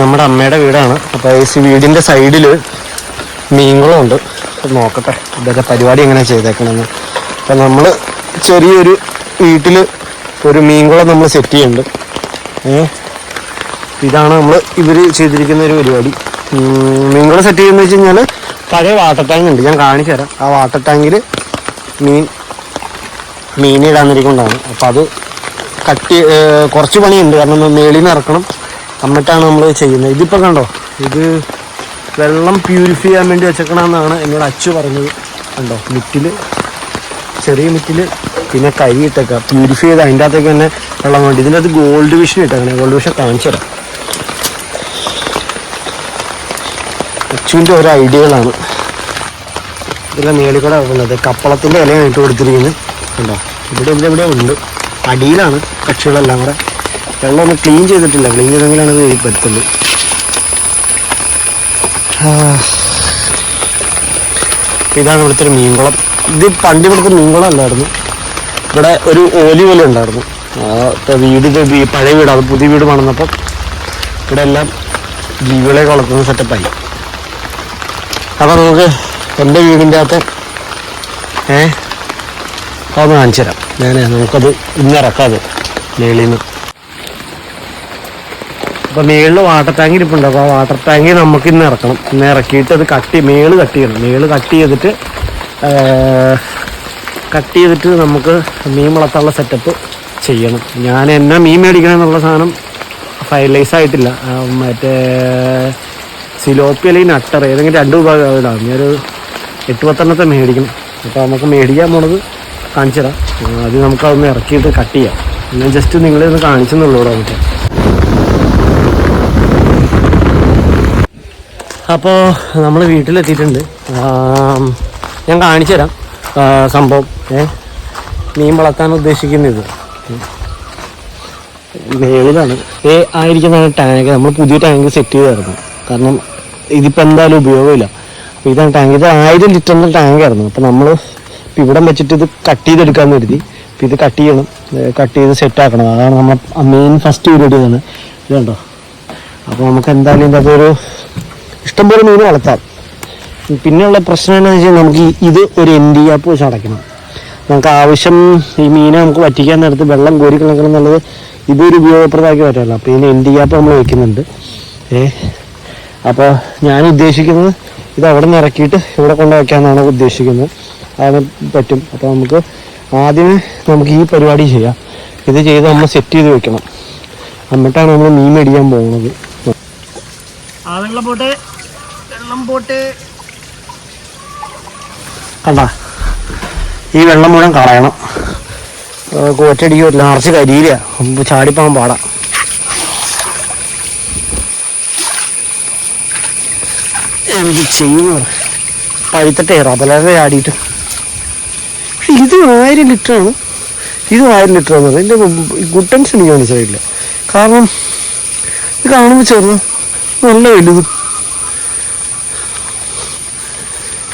നമ്മുടെ അമ്മയുടെ വീടാണ്. അപ്പോൾ ഈ വീടിന്റെ സൈഡിൽ മീൻകുളം ഉണ്ട്. നോക്കട്ടെ ഇതൊക്കെ പരിപാടി എങ്ങനെ ചെയ്തേക്കണമെന്ന് അപ്പം നമ്മൾ ചെറിയൊരു വീട്ടിൽ ഒരു മീൻകുളം നമ്മൾ സെറ്റ് ചെയ്യുന്നുണ്ട് ഏ? ഇതാണ് നമ്മൾ ഇവർ ചെയ്തിരിക്കുന്ന ഒരു പരിപാടി. മീൻകുളം സെറ്റ് ചെയ്യുന്നത് വെച്ച് കഴിഞ്ഞാൽ പഴയ വാട്ടർ ടാങ്ക് ഉണ്ട്. ഞാൻ കാണിച്ചു തരാം. ആ വാട്ടർ ടാങ്കിൽ മീൻ മീനിടാന്നിരിക്കൊണ്ടാണ് അപ്പോൾ അത് കട്ടി കുറച്ച് പണിയുണ്ട്. കാരണം മേളിൽ നിന്ന് ഇറക്കണം. എന്നിട്ടാണ് നമ്മൾ ചെയ്യുന്നത്. ഇതിപ്പോൾ കണ്ടോ? ഇത് വെള്ളം പ്യൂരിഫൈ ചെയ്യാൻ വേണ്ടി വെച്ചേക്കണമെന്നാണ് എന്നോട് അച്ചു പറഞ്ഞത്. കണ്ടോ? മിറ്റിൽ ചെറിയ മിറ്റിൽ പിന്നെ കരി ഇട്ടേക്കുക പ്യൂരിഫൈ ചെയ്ത് അതിന്റെ അകത്തേക്ക് തന്നെ വെള്ളം വേണ്ടി. ഇതിന്റെ അകത്ത് ഗോൾഡ് വിഷൻ ഇട്ടേക്കണേ. ഗോൾഡ് വിഷൻ കാണിച്ചു അച്ചുവിന്റെ ഓരോ ഐഡിയകളാണ്. ഇതിലെ മേളിൽ കൂടെ പോകുന്നത് കപ്പളത്തിന്റെ ഇലയാണ് ഇട്ട് കൊടുത്തിരിക്കുന്നത്. കണ്ടോ? ഇവിടെ ഇവിടെ ഇവിടെ ഉണ്ട്. അടിയിലാണ് കക്ഷികളെല്ലാം കൂടെ. വെള്ളം ഒന്ന് ക്ലീൻ ചെയ്തിട്ടില്ല. ക്ലീൻ ചെയ്തെങ്കിലാണ് ഇത് പറ്റുള്ളൂ. ഇതാണ് ഇവിടുത്തെ ഒരു മീൻകുളം. ഇത് പണ്ട് ഇവിടുത്തെ മീൻകുളം അല്ലായിരുന്നു. ഇവിടെ ഒരു ഓലി പോലെ ഉണ്ടായിരുന്നു. വീട് പഴയ വീട്. അത് പുതിയ വീട് പണിതപ്പം ഇവിടെ എല്ലാം ജീവികളെ വളർത്തുന്ന സെറ്റപ്പായി അപ്പം നമുക്ക് എന്റെ വീടിന്റെ അകത്ത് ഏ അതൊന്ന് കാണിച്ചു തരാം ഞാൻ നമുക്കത് ഇന്നിറക്കാതെ മേളിൽ അപ്പോൾ മേളിൽ വാട്ടർ ടാങ്ക് ഇരിപ്പുണ്ട്. അപ്പോൾ ആ വാട്ടർ ടാങ്ക് നമുക്ക് ഇന്ന് ഇറക്കണം. ഇന്ന് ഇറക്കിയിട്ട് അത് കട്ട് മേൾ കട്ട് ചെയ്യണം. മേൾ കട്ട് ചെയ്തിട്ട് കട്ട് ചെയ്തിട്ട് നമുക്ക് മീൻ വളർത്താനുള്ള സെറ്റപ്പ് ചെയ്യണം. ഞാൻ എന്നാ മീൻ മേടിക്കണം എന്നുള്ള സാധനം ഫൈനലൈസ് ആയിട്ടില്ല. മറ്റേ സിലോപ്പി അല്ലെങ്കിൽ നട്ടർ ഏതെങ്കിലും രണ്ട് വിഭാഗം ഞാനൊരു എട്ട് പത്തെണ്ണത്തെ മേടിക്കണം. അപ്പോൾ നമുക്ക് മേടിക്കാൻ പോണത് കാണിച്ചു തരാം ആ, അത് നമുക്ക് അതൊന്ന് ഇറക്കിയിട്ട് കട്ട് ചെയ്യാം. ഞാൻ ജസ്റ്റ് നിങ്ങളെ ഒന്ന് കാണിച്ചെന്നുള്ളൂ ഇവിടെ നമുക്ക് അപ്പോൾ നമ്മൾ വീട്ടിലെത്തിയിട്ടുണ്ട്. ഞാൻ കാണിച്ചു തരാം സംഭവം. ഏ മീൻ വളർത്താൻ ഉദ്ദേശിക്കുന്നത്. മേളിലാണ്. ഏ ആയിരിക്കുന്ന ടാങ്ക്. നമ്മൾ പുതിയ ടാങ്ക് സെറ്റ് ചെയ്തായിരുന്നു. കാരണം ഇതിപ്പോൾ എന്തായാലും ഉപയോഗമില്ല. അപ്പോൾ ഇതാണ് ടാങ്ക്. ഇത് ആയിരം ലിറ്ററിന്റെ ടാങ്ക് ആയിരുന്നു അപ്പോൾ നമ്മൾ ഇപ്പം ഇവിടെ വെച്ചിട്ട് ഇത് കട്ട് ചെയ്തെടുക്കാമെന്ന് കരുതി. അപ്പോൾ ഇത് കട്ട് ചെയ്യണം. കട്ട് ചെയ്ത് സെറ്റ് ആക്കണം. അതാണ് നമ്മൾ മെയിൻ ഫസ്റ്റ് പരിപാടി ഇതാണ്. ഇതുണ്ടോ? അപ്പോൾ നമുക്ക് എന്തായാലും ഇതൊരു ഇഷ്ടംപോലെ മീൻ വളർത്താം. പിന്നെയുള്ള പ്രശ്നം എന്താണെന്ന് വെച്ചാൽ നമുക്ക് ഇത് ഒരു എൻ ഡി ആപ്പ് വെച്ച് അടയ്ക്കണം. നമുക്ക് ആവശ്യം ഈ മീനെ നമുക്ക് വറ്റിക്കാൻ നേരത്ത് വെള്ളം കോരി കളക്കണം എന്നുള്ളത് ഇതൊരു ഉപയോഗപ്രദമാക്കി പറ്റില്ല അപ്പോൾ ഇതിന് എൻ ഡി ആപ്പ് നമ്മൾ വെക്കുന്നുണ്ട്. ഏ അപ്പോൾ ഞാൻ ഉദ്ദേശിക്കുന്നത് ഇത് അവിടെ നിന്ന് ഇറക്കിയിട്ട് ഇവിടെ കൊണ്ട് വയ്ക്കാമെന്നാണ് ഉദ്ദേശിക്കുന്നത്. അതിന് പറ്റും. അപ്പോൾ നമുക്ക് ആദ്യമേ നമുക്ക് ഈ പരിപാടി ചെയ്യാം. ഇത് ചെയ്ത് നമ്മൾ സെറ്റ് ചെയ്ത് വെക്കണം. എന്നിട്ടാണ് നമ്മൾ മീൻ മേടിക്കാൻ പോകുന്നത്. ആളുകളെ പോട്ടെ. വെള്ളം പോട്ടെ കണ്ട? ഈ വെള്ളം മുഴുവൻ കളയണം. കോറ്റടിക്കോ നിറച്ച് കരിയില്ല ചാടിപ്പോകാൻ പാടാം. എന്ത് ചെയ്യുന്നു? പഴുത്തട്ടെ റബലൊക്കെ ചാടിയിട്ട്. ഇത് ആയിരം ലിറ്ററാണ്. ഇത് ആയിരം ലിറ്റർ എന്നത് എന്റെ ഗുട്ടൻസ് എനിക്ക് മനസ്സിലായില്ല. കാരണം ഇത് കാണുമ്പോൾ ചെറുത് നല്ല വലുത്.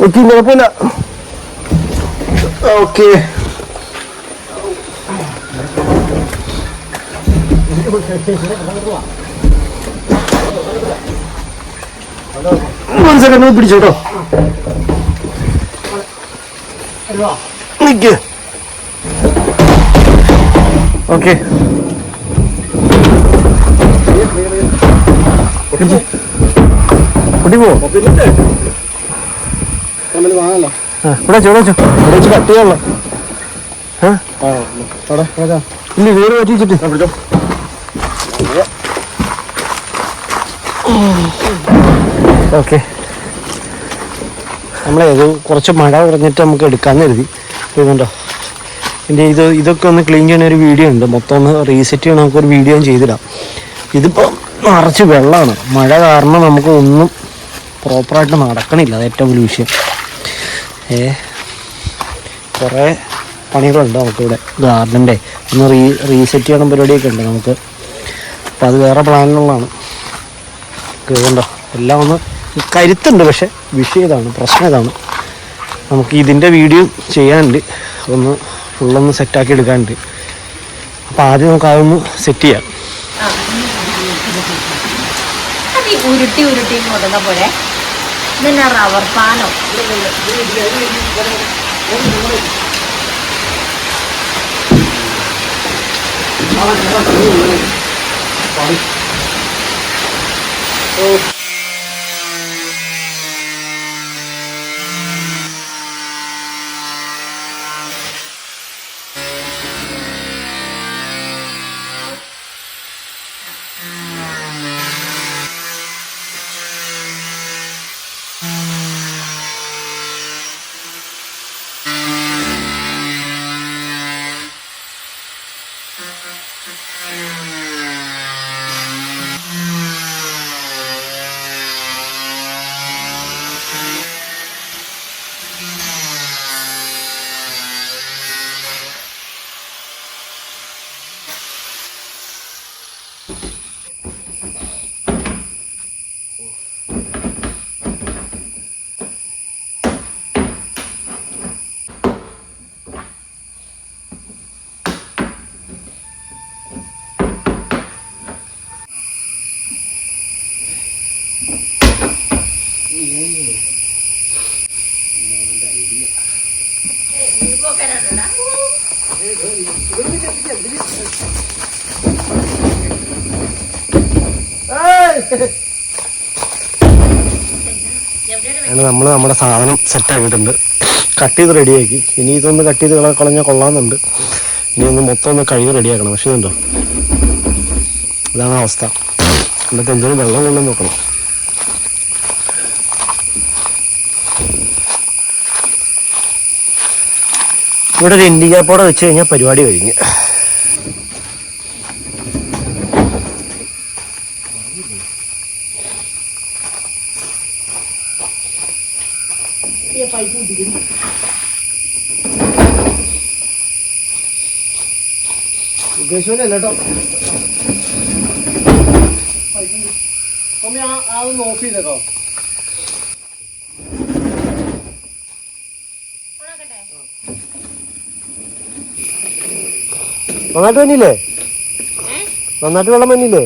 ഓക്കെ കുഴപ്പമില്ല ഓക്കെ ഒരു സെക്കൻഡ് പിടിച്ചോട്ടോ നിക്ക് ഓക്കെ കുട്ടി പോ തമ്മിൽ വാങ്ങല്ലോ ആ, ഇവിടെ വെച്ചോ കട്ട് ചെയ്യാനുള്ള. പിടിച്ചോ. ഓക്കെ. നമ്മളെ ഇത് കുറച്ച് മഴ കുറഞ്ഞിട്ട് നമുക്ക് എടുക്കാമെന്ന് കരുതി. ഇതുണ്ടോ എന്റെ ഇത് ഇതൊക്കെ ഒന്ന് ക്ലീൻ ചെയ്യണ ഒരു വീഡിയോ ഉണ്ട്. മൊത്തം ഒന്ന് റീസെറ്റ് ചെയ്യണം നമുക്കൊരു വീഡിയോ ചെയ്തിടാം. ഇതിപ്പോൾ നിറച്ച് വെള്ളമാണ്. മഴ കാരണം നമുക്ക് ഒന്നും പ്രോപ്പറായിട്ട് നടക്കണില്ല. അത് ഏറ്റവും വലിയ വിഷയം. ഏ? കുറേ പണികളുണ്ട് നമുക്കിവിടെ. ഗാർഡന്റെ ഒന്ന് റീ റീസെറ്റ് ചെയ്യണം പരിപാടിയൊക്കെ ഉണ്ട് നമുക്ക്. അപ്പം അത് വേറെ പ്ലാനിലുള്ളതാണ് കേൾക്കണ്ടോ എല്ലാം ഒന്ന് കരുത്തുണ്ട് പക്ഷെ വിഷയം ഇതാണ് പ്രശ്നം ഇതാണ്. നമുക്ക് ഇതിന്റെ വീഡിയോ ചെയ്യാനുണ്ട്. ഒന്ന് ഫുള്ളൊന്ന് സെറ്റാക്കി എടുക്കാനുണ്ട്. അപ്പം ആദ്യം നമുക്ക് അതൊന്ന് സെറ്റ് ചെയ്യാം. ഉരുട്ടി ഉരുട്ടി കൊടുക്കുന്ന പോലെ ഇതെന്നാ റബ്ബർ പാനോ അങ്ങനെ നമ്മൾ നമ്മുടെ സാധനം സെറ്റാക്കിയിട്ടുണ്ട് കട്ട് ചെയ്ത് റെഡിയാക്കി ഇനി ഇതൊന്ന് കട്ട് ചെയ്ത് കള കളഞ്ഞാൽ കൊള്ളാമെന്നുണ്ട്. ഇനി ഒന്ന് മൊത്തം ഒന്ന് കഴുകി റെഡിയാക്കണം പക്ഷേ ഇതുണ്ടോ? ഇതാണ് അവസ്ഥ. എന്നിട്ട് എന്തെങ്കിലും വെള്ളം കൊണ്ടു നോക്കണം ഇവിടെ ഒരു ഇൻഡിക്കാപ്പോടെ വെച്ച് കഴിഞ്ഞാൽ പരിപാടി കഴിഞ്ഞ്. ഉദ്ദേശമല്ല കേട്ടോ മമ്മി ആ അതൊന്ന് ഓഫ് ചെയ്തേക്കോ. നന്നായിട്ട് വന്നില്ലേ? നന്നായിട്ട് വെള്ളം വന്നില്ലേ?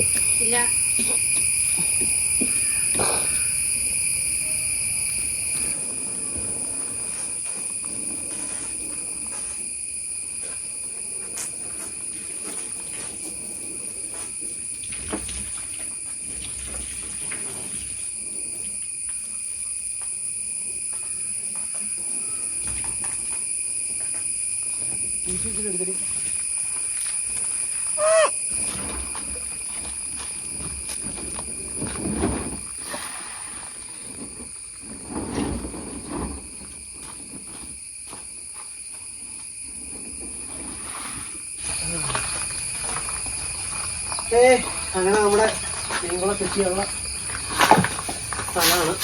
ഏ അങ്ങനെ നമ്മുടെ മീൻകുളം കൃഷിയുള്ള സ്ഥലമാണ്.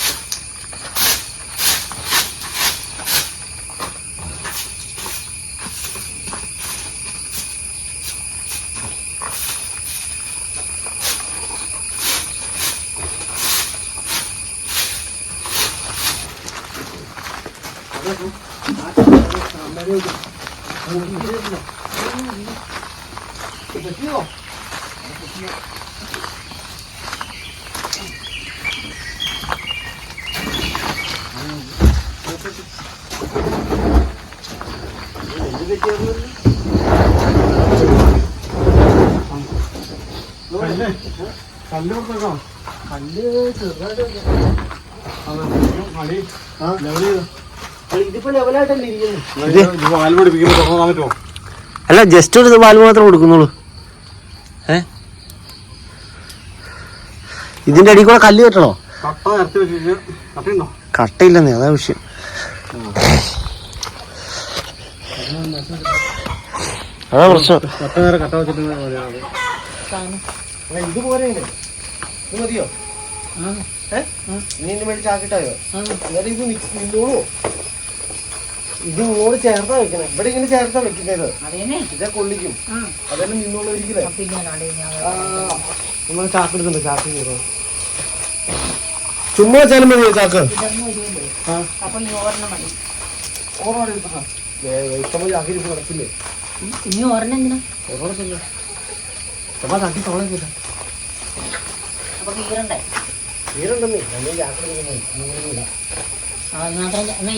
പറ്റിയോ കല്ല് കൊടുത്തേക്കോ കല്ല് ചെറുതായിട്ട് മടി ലെവൽ ചെയ്തോ ഇതിപ്പോ ലെവലായിട്ടല്ലേ ഇരിക്കുന്നത് വാൽ പഠിപ്പിക്കുമ്പോൾ തുറന്നു അല്ല ജസ്റ്റ് ഒരു പാൽ മാത്രം കൊടുക്കുന്നുള്ളൂ. ഏ? ഇതിന്റെ അടി കൂടെ കല്ല് കെട്ടണോ? കട്ടയില്ലെന്നേ അതാ വിഷയം. അതാ പ്രശ്നം. കട്ട നേരെ കട്ട വെച്ചിട്ട് സാധനം ഇതുപോലെ ഇത് മതിയോ? ഏ? ഇനി ഇതിന് വേണ്ടി ചാക്കിട്ടായോ അന്നേരം ഇത് നി- നിന്നോളൂ. ഇത് ഇങ്ങോട് ചേർത്താ വെക്കണേ. ഇവിടെ ഇങ്ങനെ ചേർത്താ വെക്കുന്നത് ഇതേ കൊള്ളിക്കും. അതന്നെ അതെല്ലാം നിന്നോളൂ നാളെ ഞാൻ നമ്മൾ ചാക്ക് ചെയ്തോ. ചുമ്മാ വെച്ചാലും മതിയോ ചാക്ക്? മതി. ഇഷ്ടം ചാക്കി ഇരിപ്പ് ഇനി ഓർണം എന്തിനാ ചുമ്മാ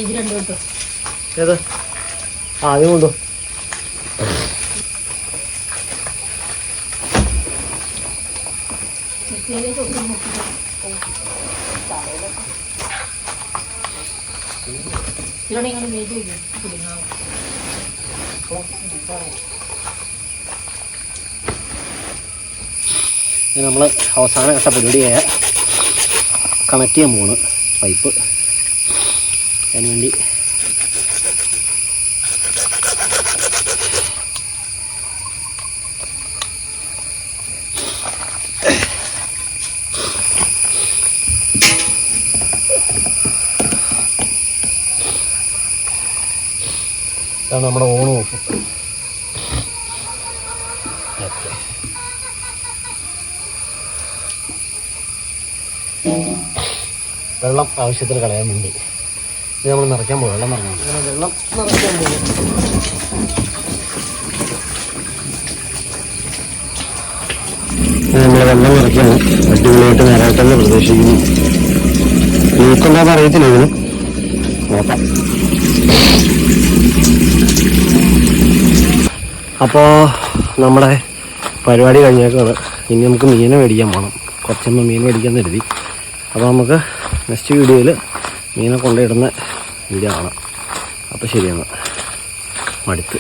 ഇത് രണ്ടും കിട്ടും ഏത്? ആ അത് കൊണ്ടോ. നമ്മൾ അവസാന ഘട്ട പരിപാടിയായ കണക്ട് ചെയ്യാൻ പോണ് പൈപ്പ് അതിന് ഇതാണ് നമ്മുടെ ഓണം ഓഫ് വെള്ളം ആവശ്യത്തിന് കളയാൻ വേണ്ടി. ഇത് നമ്മൾ നിറയ്ക്കാൻ പോകും വെള്ളം നിറഞ്ഞു വെള്ളം നിറയ്ക്കാൻ പോകും നമ്മൾ വെള്ളം നിറയ്ക്കാണ് അടിപൊളിയായിട്ട് നിറയട്ടെന്ന് പ്രതീക്ഷിക്കുന്നു. ലീക്കുണ്ടോന്ന് അറിയത്തില്ല ഇതിന്? നോക്കാം. അപ്പോൾ നമ്മുടെ പരിപാടി കഴിഞ്ഞേക്കാണ്. ഇനി നമുക്ക് മീനെ മേടിക്കാൻ പോകണം കുറച്ചൊന്നും മീൻ മേടിക്കാൻ കരുതി. അപ്പോൾ നമുക്ക് നെക്സ്റ്റ് വീഡിയോയിൽ മീനെ കൊണ്ടിടുന്ന വീഡിയോ കാണാം. അപ്പോൾ ശരിയാണ് മടുത്ത്.